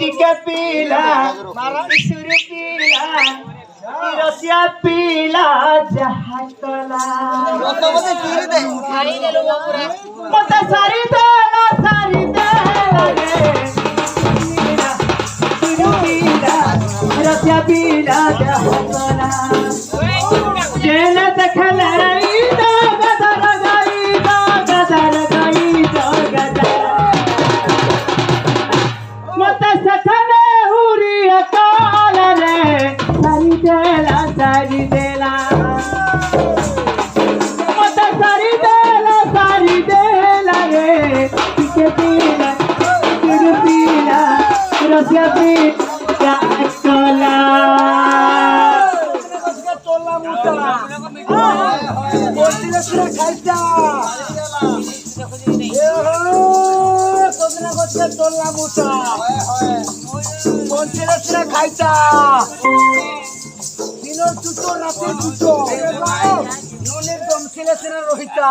টিকা পিলা সুর পিলা রসিয়া পিলা জাহাতলা মতে সারি দে না সারি দে রসিয়া পিলা জাহাতলা রসিয়া পিলা কলা খাইতা। দিনের দুটো রাতের নুনের দম ছেলে ছেলে রহিতা